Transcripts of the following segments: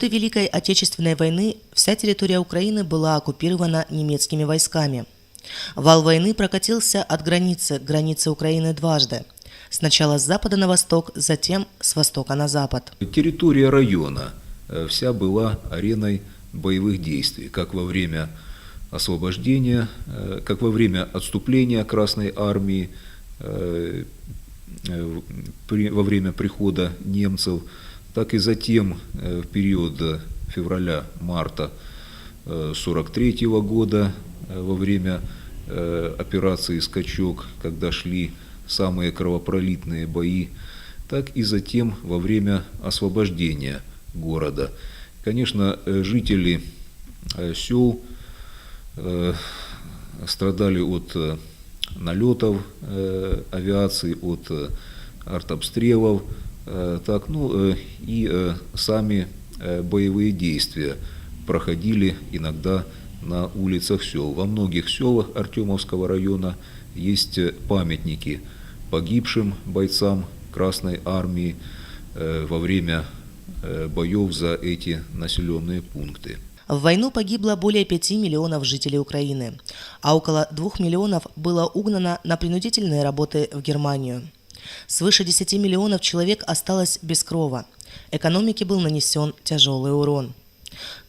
годы Великой Отечественной войны вся территория Украины была оккупирована немецкими войсками. Вал войны прокатился от границы к границе Украины дважды. Сначала с запада на восток, затем с востока на запад. Территория района э, вся была ареной боевых действий, как во время освобождения, э, как во время отступления Красной Армии, э, во время прихода немцев, так и затем э, в период февраля-марта 1943 года э, во время э, операции «Скачок», когда шли самые кровопролитные бои, так и затем во время освобождения города. Конечно, э, жители э, сел э, страдали от э, налетов э, авиации, от э, артобстрелов, э, так, ну, э, и э, сами э, боевые действия проходили иногда на улицах сел. Во многих селах Артемовского района есть э, памятники погибшим бойцам Красной Армии э, во время э, боев за эти населенные пункты. В войну погибло более 5 миллионов жителей Украины, а около 2 миллионов было угнано на принудительные работы в Германию. Свыше 10 миллионов человек осталось без крова. Экономике был нанесен тяжелый урон.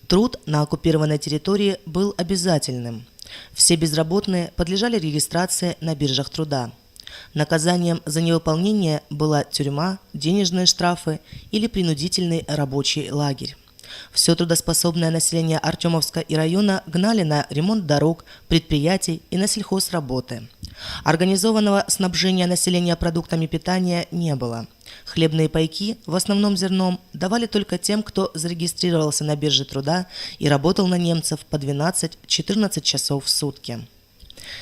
Труд на оккупированной территории был обязательным. Все безработные подлежали регистрации на биржах труда. Наказанием за невыполнение была тюрьма, денежные штрафы или принудительный рабочий лагерь. Все трудоспособное население Артемовска и района гнали на ремонт дорог, предприятий и на сельхозработы. Организованного снабжения населения продуктами питания не было. Хлебные пайки, в основном зерном, давали только тем, кто зарегистрировался на бирже труда и работал на немцев по 12-14 часов в сутки.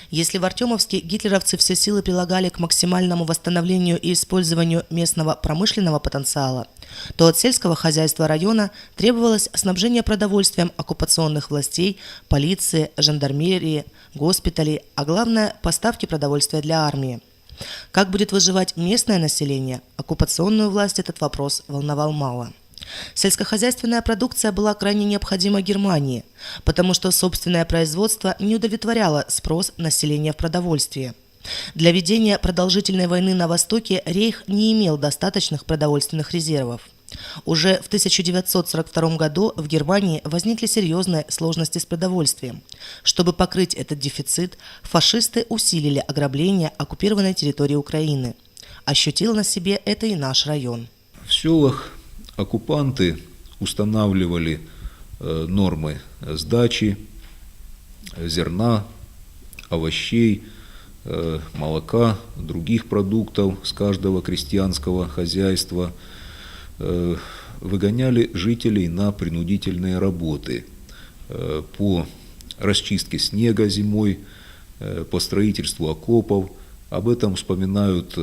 Если в Артемовске гитлеровцы все силы прилагали к максимальному восстановлению и использованию местного промышленного потенциала, то от сельского хозяйства района требовалось снабжение продовольствием оккупационных властей, полиции, жандармерии, госпиталей, а главное – поставки продовольствия для армии. Как будет выживать местное население, оккупационную власть этот вопрос волновал мало. Сельскохозяйственная продукция была крайне необходима Германии, потому что собственное производство не удовлетворяло спрос населения в продовольствии. Для ведения продолжительной войны на Востоке Рейх не имел достаточных продовольственных резервов. Уже в 1942 году в Германии возникли серьезные сложности с продовольствием. Чтобы покрыть этот дефицит, фашисты усилили ограбление оккупированной территории Украины. Ощутил на себе это и наш район. В селах оккупанты устанавливали э, нормы сдачи зерна, овощей, э, молока, других продуктов с каждого крестьянского хозяйства, э, выгоняли жителей на принудительные работы по расчистке снега зимой, по строительству окопов. Об этом вспоминают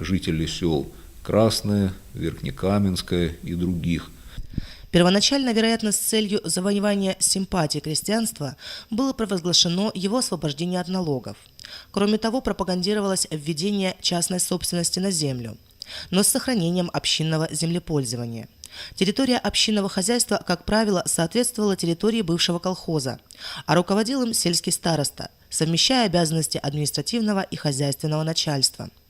жители сел Красное, Верхнекаменское и других. Первоначально, вероятно, с целью завоевания симпатии крестьянства было провозглашено его освобождение от налогов. Кроме того, пропагандировалось введение частной собственности на землю, но с сохранением общинного землепользования. Территория общинного хозяйства, как правило, соответствовала территории бывшего колхоза, а руководил им сельский староста, совмещая обязанности административного и хозяйственного начальства –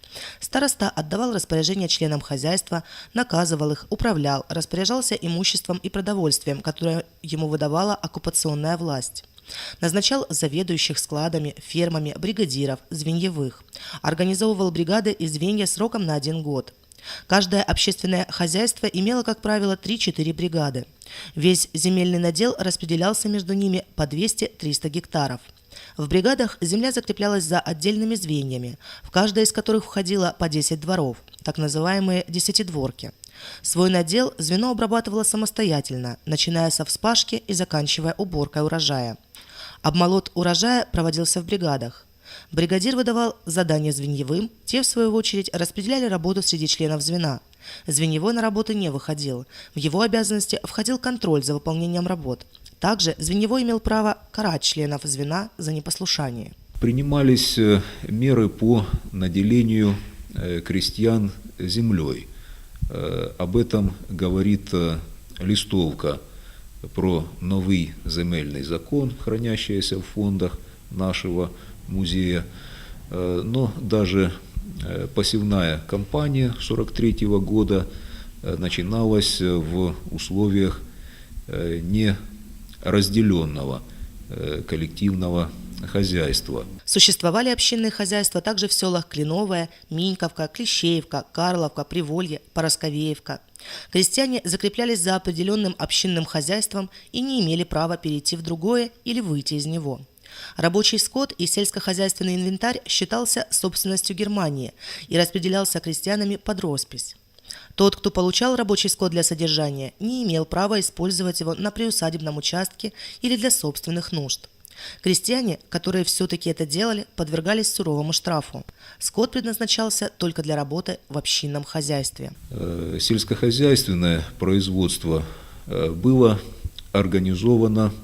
Староста отдавал распоряжения членам хозяйства, наказывал их, управлял, распоряжался имуществом и продовольствием, которое ему выдавала оккупационная власть. Назначал заведующих складами, фермами, бригадиров, звеньевых. Организовывал бригады и звенья сроком на один год. Каждое общественное хозяйство имело, как правило, 3-4 бригады. Весь земельный надел распределялся между ними по 200-300 гектаров – в бригадах земля закреплялась за отдельными звеньями, в каждое из которых входило по 10 дворов, так называемые десятидворки. Свой надел звено обрабатывало самостоятельно, начиная со вспашки и заканчивая уборкой урожая. Обмолот урожая проводился в бригадах. Бригадир выдавал задания звеньевым, те, в свою очередь, распределяли работу среди членов звена. Звеньевой на работу не выходил. В его обязанности входил контроль за выполнением работ. Также звеньевой имел право карать членов звена за непослушание. Принимались э, меры по наделению э, крестьян землей. Э, Об этом говорит листовка про новый земельный закон, хранящийся в фондах нашего музея. Но даже посевная кампания 43 года начиналась в условиях э, неразделенного э, коллективного хозяйства. Существовали общинные хозяйства также в селах Клиновая, Миньковка, Клещеевка, Карловка, Приволье, Поросковеевка. Крестьяне закреплялись за определенным общинным хозяйством и не имели права перейти в другое или выйти из него. Рабочий скот и сельскохозяйственный инвентарь считался собственностью Германии и распределялся крестьянами под роспись. Тот, кто получал рабочий скот для содержания, не имел права использовать его на приусадебном участке или для собственных нужд. Крестьяне, которые все-таки это делали, подвергались суровому штрафу. Скот предназначался только для работы в общинном хозяйстве. Э, Сельскохозяйственное производство э, было организовано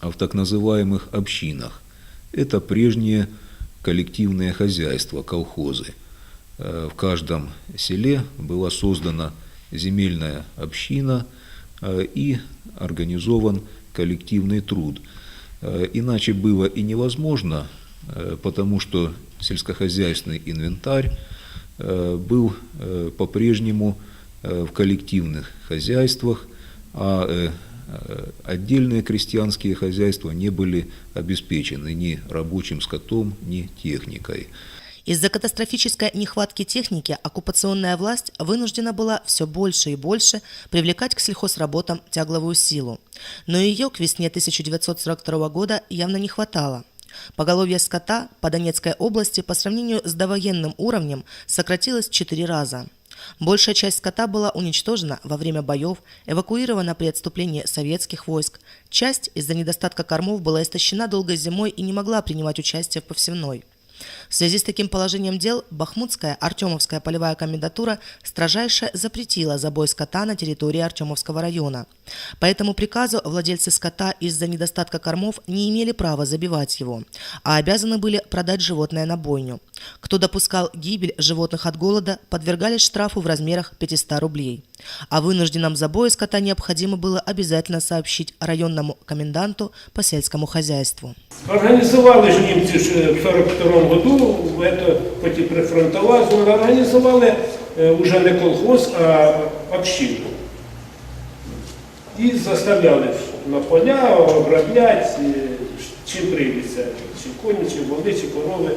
в так называемых общинах. Это прежние коллективные хозяйства, колхозы. Э, В каждом селе была создана земельная община э, и организован коллективный труд. Э, Иначе было и невозможно, потому что сельскохозяйственный инвентарь был по-прежнему в коллективных хозяйствах, а отдельные крестьянские хозяйства не были обеспечены ни рабочим скотом, ни техникой. Из-за катастрофической нехватки техники оккупационная власть вынуждена была все больше и больше привлекать к сельхозработам тягловую силу. Но ее к весне 1942 года явно не хватало. Поголовье скота по Донецкой области по сравнению с довоенным уровнем сократилось в четыре раза. Большая часть скота была уничтожена во время боев, эвакуирована при отступлении советских войск. Часть из-за недостатка кормов была истощена долгой зимой и не могла принимать участие в повсевной. В связи с таким положением дел Бахмутская Артемовская полевая комендатура строжайше запретила забой скота на территории Артемовского района. По этому приказу владельцы скота из-за недостатка кормов не имели права забивать его, а обязаны были продать животное на бойню. Кто допускал гибель животных от голода, подвергались штрафу в размерах 500 рублей. О вынужденном забое скота необходимо было обязательно сообщить районному коменданту по сельскому хозяйству. Організували ж німці ж в 42-му году, это, хоч і прифронтова зона, організували е, уже не колхоз, а общину. І заставляли на поля обробляти, е, чим прийдеться, чи коні, чи воли, чи корови.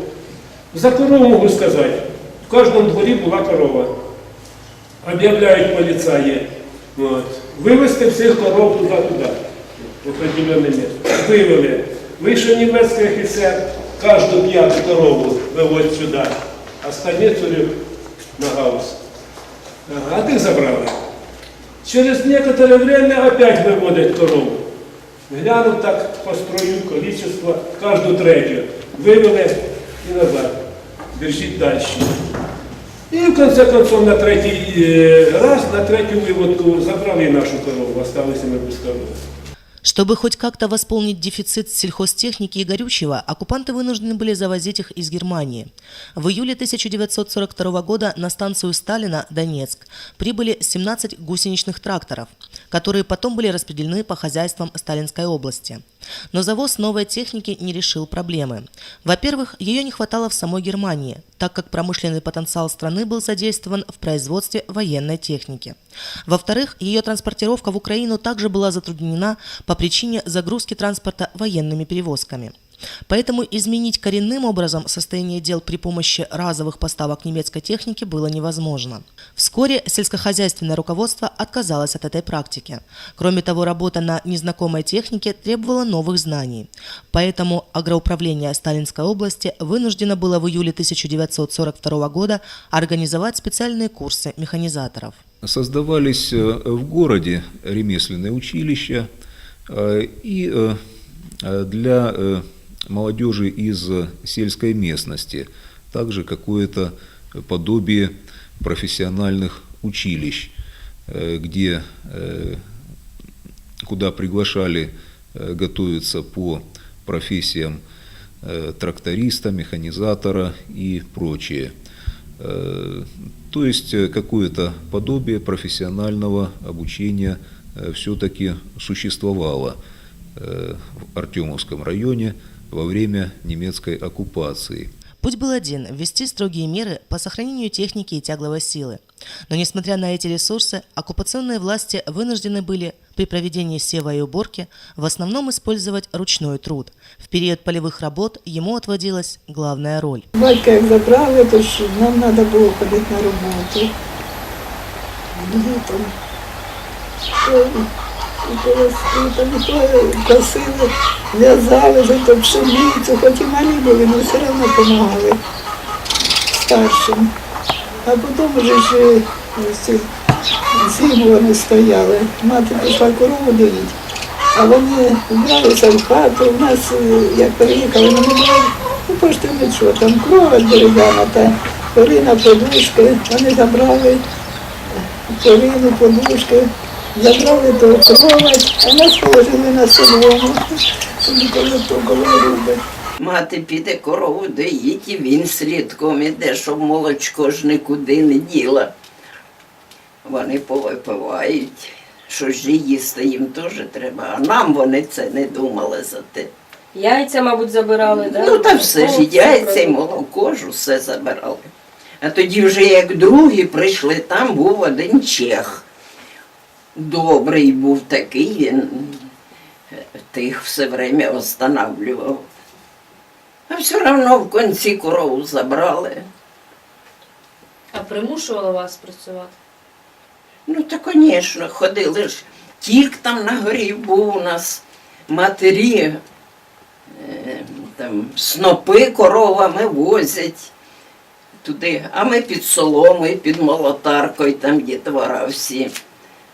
За корову можу сказати, в кожному дворі була корова. Об'являють поліцаї. От. Вивезти всіх коров туди-туди, в определенне місце. Вивели. Вийшов німецький офіцер, кожну п'яту корову виводить сюди, а станицю на гаус. А тих забрали. Через некоторое время опять виводять корову. Глянув так по строю, количество, кожну третю. Вивели і назад. Держіть далі. І в конце концов на третій е, раз, на третю виводку забрали і нашу корову, осталися ми без корови. Чтобы хоть как-то восполнить дефицит сельхозтехники и горючего, оккупанты вынуждены были завозить их из Германии. В июле 1942 года на станцию Сталина, Донецк, прибыли 17 гусеничных тракторов, которые потом были распределены по хозяйствам Сталинской области. Но завоз новой техники не решил проблемы. Во-первых, ее не хватало в самой Германии, так как промышленный потенциал страны был задействован в производстве военной техники. Во-вторых, ее транспортировка в Украину также была затруднена по причине загрузки транспорта военными перевозками. Поэтому изменить коренным образом состояние дел при помощи разовых поставок немецкой техники было невозможно. Вскоре сельскохозяйственное руководство отказалось от этой практики. Кроме того, работа на незнакомой технике требовала новых знаний. Поэтому агроуправление Сталинской области вынуждено было в июле 1942 года организовать специальные курсы механизаторов. Создавались э, в городе ремесленные училища, э, и э, для молодежи из сельской местности также какое-то подобие профессиональных училищ, э, где, э, куда приглашали э, готовиться по профессиям тракториста, механизатора и прочее. То есть какое-то подобие профессионального обучения все-таки существовала э, в Артемовском районе во время немецкой оккупации. Путь был один – ввести строгие меры по сохранению техники и тягловой силы. Но несмотря на эти ресурсы, оккупационные власти вынуждены были при проведении сева и уборки в основном использовать ручной труд. В период полевых работ ему отводилась главная роль. Батька як забрали, то ж нам треба було ходити на роботу. Літом. То і колоски, там і то косили, в'язали, вже то пшеницю, хоч і малі були, але все одно допомагали старшим. А потім вже ж зиму вони стояли. Мати пішла корову доїть. А вони вбралися в хату. У нас, е, як переїхали, ми були, ну пошти нічого, там крова дерев'яна та перина, подушки. Вони забрали перину, подушки, забрали то кровать, а нас положили на солому. Коли то робить. Мати піде корову доїть, і він слідком іде, щоб молочко ж нікуди не діла. Вони повипивають, що ж їсти їм теж треба, а нам вони це не думали за те. Яйця, мабуть, забирали, да? Ну та все ж яйця, і молоко ж усе забирали. А тоді вже як другі прийшли, там був один чех. Добрий був такий, він тих все время останавливав. А все одно в кінці корову забрали. А примушували вас працювати? Ну, та, звісно, ходили ж. Тільки там на горі був у нас матері, е, там снопи коровами возять туди, а ми під соломою, під молотаркою, там дітвора всі.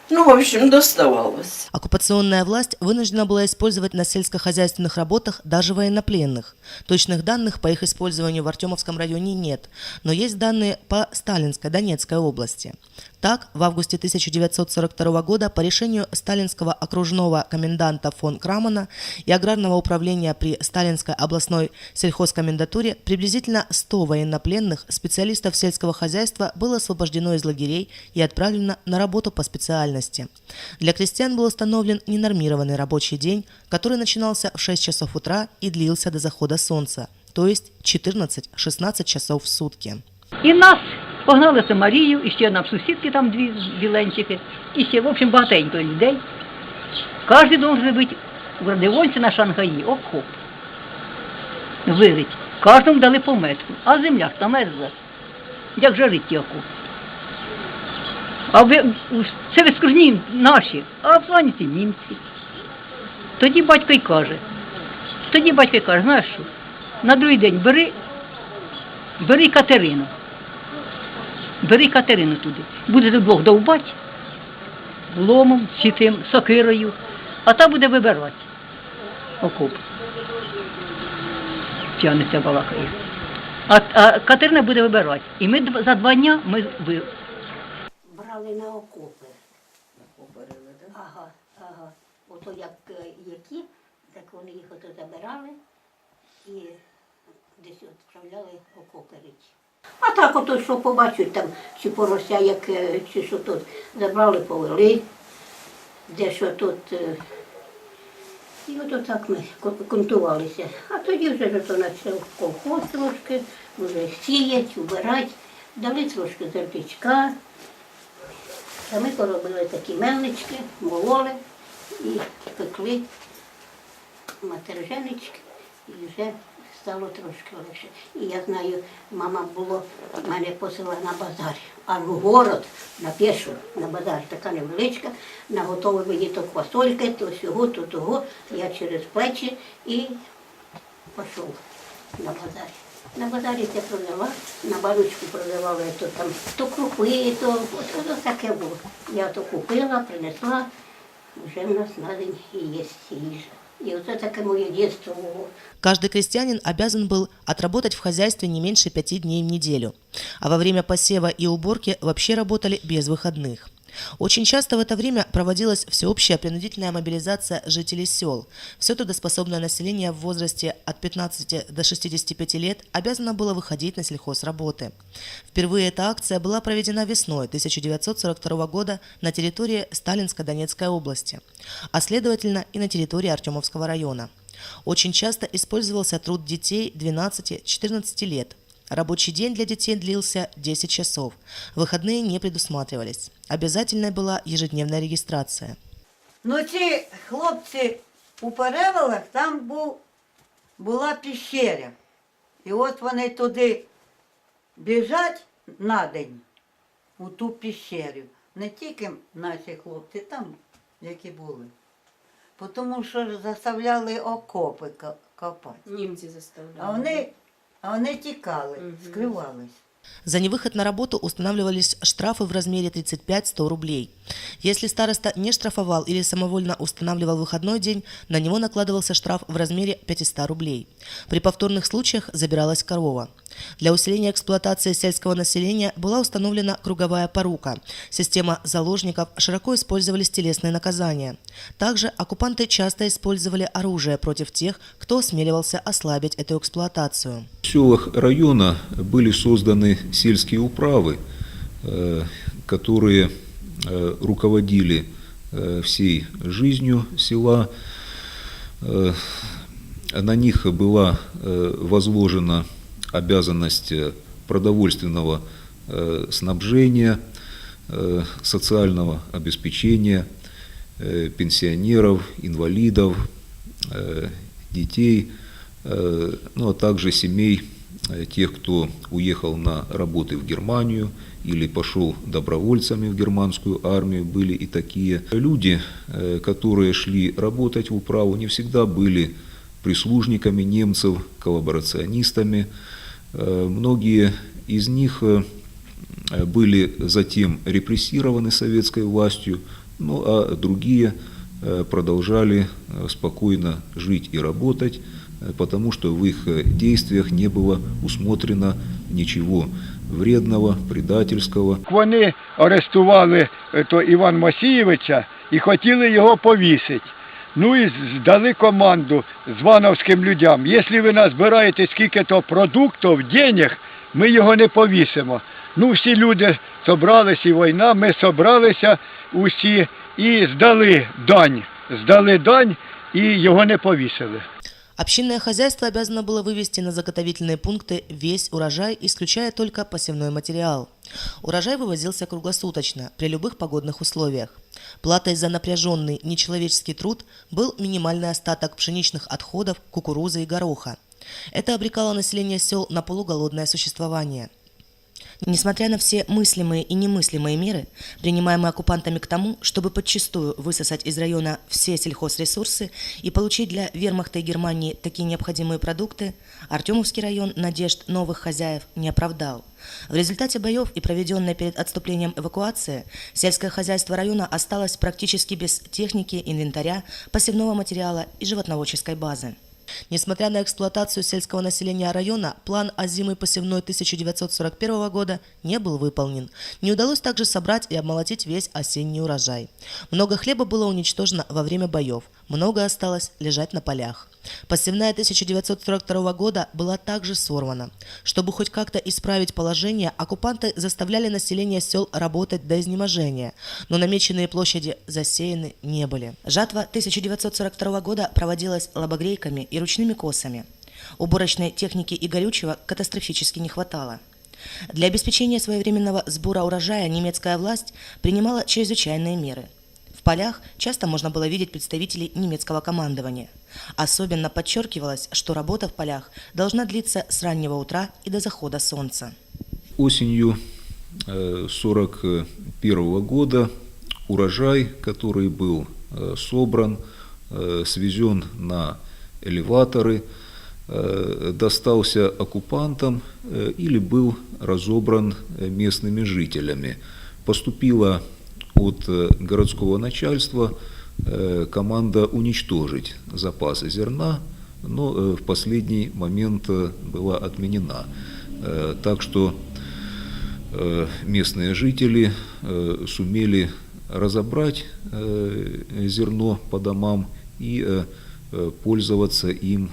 Ну, в общем, доставалось. Оккупационная власть вынуждена была использовать на сельскохозяйственных работах даже военнопленных. Точных данных по их использованию в Артемовском районе нет, но есть данные по Сталинской Донецкой области. Так, в августе 1942 года по решению сталинского окружного коменданта фон Крамана и аграрного управления при Сталинской областной сельхозкомендатуре приблизительно 100 военнопленных специалистов сельского хозяйства было освобождено из лагерей и отправлено на работу по специальности. Для крестьян был установлен ненормированный рабочий день, который начинался в 6 часов утра и длился до захода солнца, то есть 14-16 часов в сутки. І нас погнали в Марію, і ще нам сусідки там дві біленчики, і ще, в общем, багатенько людей. Кожен должен бути в радіонці на Шангаї, окоп. Вирить. Кожному дали по метку, а земля ж замерзла. Як же жить ті окопи? А ви, це вискружні наші, а в плані ці німці. Тоді батько й каже, тоді батько й каже, знаєш що, на другий день бери, бери Катерину. Бери Катерину туди. Будете двох довбать ломом, чи тим, сокирою, а та буде вибирати окоп. Тянеться балакає. А, а Катерина буде вибирати. І ми за два дня ми ви, брали на окопи. Ага, ага. Ото як е, які, так вони їх ото забирали і десь відправляли окопи рить. А так ото, що побачать там, чи порося, як, е, чи що тут, забрали, повели, де що тут. е, І ото так ми контувалися. А тоді вже ж ото почав колхоз трошки, вже сіять, убирати, дали трошки зерпічка, а ми поробили такі мельнички, мололи і пекли матерженички, і вже стало трошки легше. І я знаю, мама було, мене посила на базар, а в город на пішу, на базар, така невеличка, наготовив мені то квасольки, то всього, то того. Я через плечі і пішов на базар. На базарі це продала, на баночку продавали то там то крупи, то от таке було. Я то купила, принесла, вже в нас на день і є їжа. Каждый крестьянин обязан был отработать в хозяйстве не меньше пяти дней в неделю, а во время посева и уборки вообще работали без выходных. Очень часто в это время проводилась всеобщая принудительная мобилизация жителей сел. Все трудоспособное население в возрасте от 15 до 65 лет обязано было выходить на сельхозработы. Впервые эта акция была проведена весной 1942 года на территории Сталинско-Донецкой области, а следовательно и на территории Артемовского района. Очень часто использовался труд детей 12-14 лет. Рабочий день для детей длился 10 часов. Выходные не предусматривались. Обязательной была ежедневная регистрация. Ну ці хлопці у перевалах там був, була піщеря. І от вони туди біжать на день у ту піщерю. Не тільки наші хлопці, там які були. Тому що ж заставляли окопи ко- копати. Німці заставляли. А вони, а вони тікали, скривались. За невыход на работу устанавливались штрафы в размере 35-100 рублей. Если староста не штрафовал или самовольно устанавливал выходной день, на него накладывался штраф в размере 500 рублей. При повторных случаях забиралась корова. Для усиления эксплуатации сельского населения была установлена круговая порука. Система заложников широко использовались телесные наказания. Также оккупанты часто использовали оружие против тех, кто осмеливался ослабить эту эксплуатацию. В селах района были созданы сельские управы, э, которые э, руководили э, всей жизнью села. На них была возложена обязанность продовольственного э, снабжения, э, социального обеспечения э, пенсионеров, инвалидов, детей, ну а также семей тех, кто уехал на работы в Германию или пошел добровольцами в германскую армию, были и такие люди, которые шли работать в управу, не всегда были прислужниками немцев, коллаборационистами. Э, Многие из них э, э, были затем репрессированы советской властью, ну а другие э, продолжали э, спокойно жить и работать, э, потому что в их э, действиях не было усмотрено ничего вредного, предательского. Вони арестували е, то Іван Масійовича і хотіли його повісити. Ну і здали команду звановським людям. Якщо ви назбираєте скільки-то продуктів, денег, ми його не повісимо. Ну, всі люди зібралися, і війна, ми зібралися усі і здали дань. Здали дань і його не повісили. Общинное хозяйство обязано было вывести на заготовительные пункты весь урожай, исключая только посевной материал. Урожай вывозился круглосуточно, при любых погодных условиях. Платой за напряженный нечеловеческий труд был минимальный остаток пшеничных отходов, кукурузы и гороха. Это обрекало население сел на полуголодное существование. Несмотря на все мыслимые и немыслимые меры, принимаемые оккупантами к тому, чтобы подчистую высосать из района все сельхозресурсы и получить для вермахта и Германии такие необходимые продукты, Артемовский район надежд новых хозяев не оправдал. В результате боев и проведенной перед отступлением эвакуации, сельское хозяйство района осталось практически без техники, инвентаря, посевного материала и животноводческой базы. Несмотря на эксплуатацию сельского населения района, план озимой посевной 1941 года не был выполнен. Не удалось также собрать и обмолотить весь осенний урожай. Много хлеба было уничтожено во время боев, много осталось лежать на полях. Посевная 1942 года была также сорвана. Чтобы хоть как-то исправить положение, оккупанты заставляли население сел работать до изнеможения, но намеченные площади засеяны не были. Жатва 1942 года проводилась лобогрейками и ручными косами. Уборочной техники и горючего катастрофически не хватало. Для обеспечения своевременного сбора урожая немецкая власть принимала чрезвычайные меры. Полях часто можно было видеть представителей немецкого командования. Особенно подчеркивалось, что работа в полях должна длиться с раннего утра и до захода солнца. Осенью 1941 года урожай, который был э, собран, э, свезен на элеваторы, э, достался оккупантам э, или был разобран э, местными жителями. Поступила от э, городского начальства э, команда уничтожить запасы зерна, но э, в последний момент была отменена. Так что местные жители сумели разобрать зерно по домам и пользоваться им,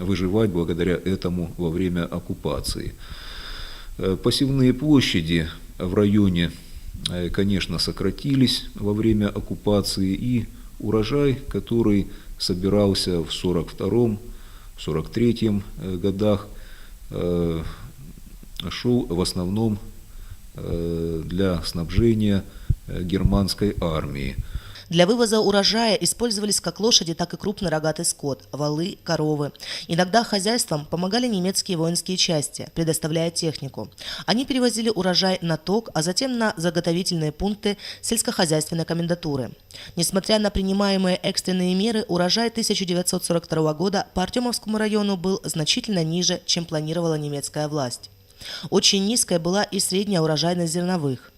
выживать благодаря этому во время оккупации. Посевные площади в районе, конечно, сократились во время оккупации, и урожай, который собирался в 42-м, 43-м э, годах, э, шел в основном э, для снабжения э, германской армии. Для вывоза урожая использовались как лошади, так и крупный рогатый скот, валы, коровы. Иногда хозяйствам помогали немецкие воинские части, предоставляя технику. Они перевозили урожай на ток, а затем на заготовительные пункты сельскохозяйственной комендатуры. Несмотря на принимаемые экстренные меры, урожай 1942 года по Артемовскому району был значительно ниже, чем планировала немецкая власть. Очень низкая была и средняя урожайность зерновых.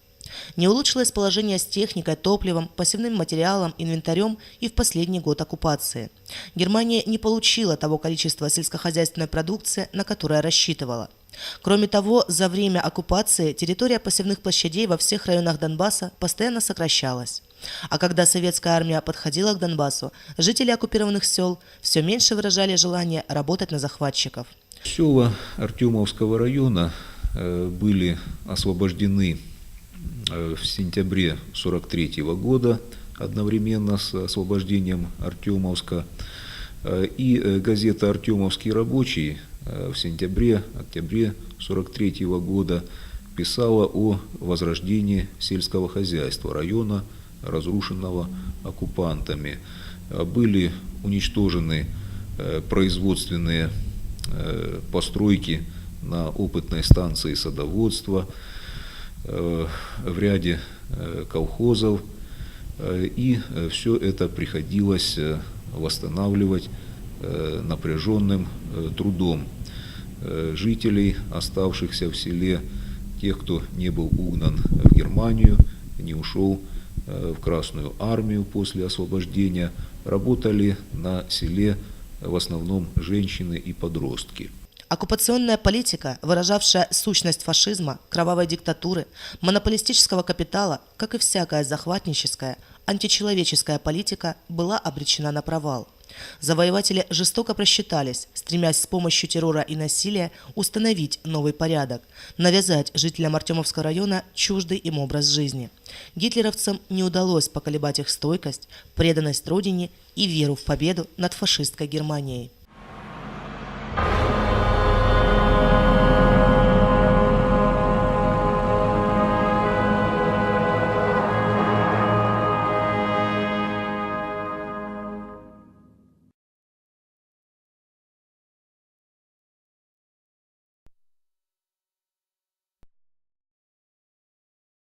Не улучшилось положение с техникой, топливом, посевным материалом, инвентарем и в последний год оккупации. Германия не получила того количества сельскохозяйственной продукции, на которое рассчитывала. Кроме того, за время оккупации территория посевных площадей во всех районах Донбасса постоянно сокращалась. А когда советская армия подходила к Донбассу, жители оккупированных сел все меньше выражали желание работать на захватчиков. Села Артемовского района э, были освобождены в сентябре 43 года одновременно с освобождением Артемовска. Э, И э, газета «Артемовский рабочий» э, в сентябре-октябре 43 года писала о возрождении сельского хозяйства района, разрушенного оккупантами. Э, Были уничтожены э, производственные э, постройки на опытной станции садоводства, э, в ряде э, колхозов, э, и все это приходилось э, восстанавливать э, напряженным э, трудом э, жителей, оставшихся в селе, тех, кто не был угнан в Германию, не ушел э, в Красную армию после освобождения, работали на селе в основном женщины и подростки. Оккупационная политика, выражавшая сущность фашизма, кровавой диктатуры, монополистического капитала, как и всякая захватническая, античеловеческая политика, была обречена на провал. Завоеватели жестоко просчитались, стремясь с помощью террора и насилия установить новый порядок, навязать жителям Артемовского района чуждый им образ жизни. Гитлеровцам не удалось поколебать их стойкость, преданность родине и веру в победу над фашистской Германией.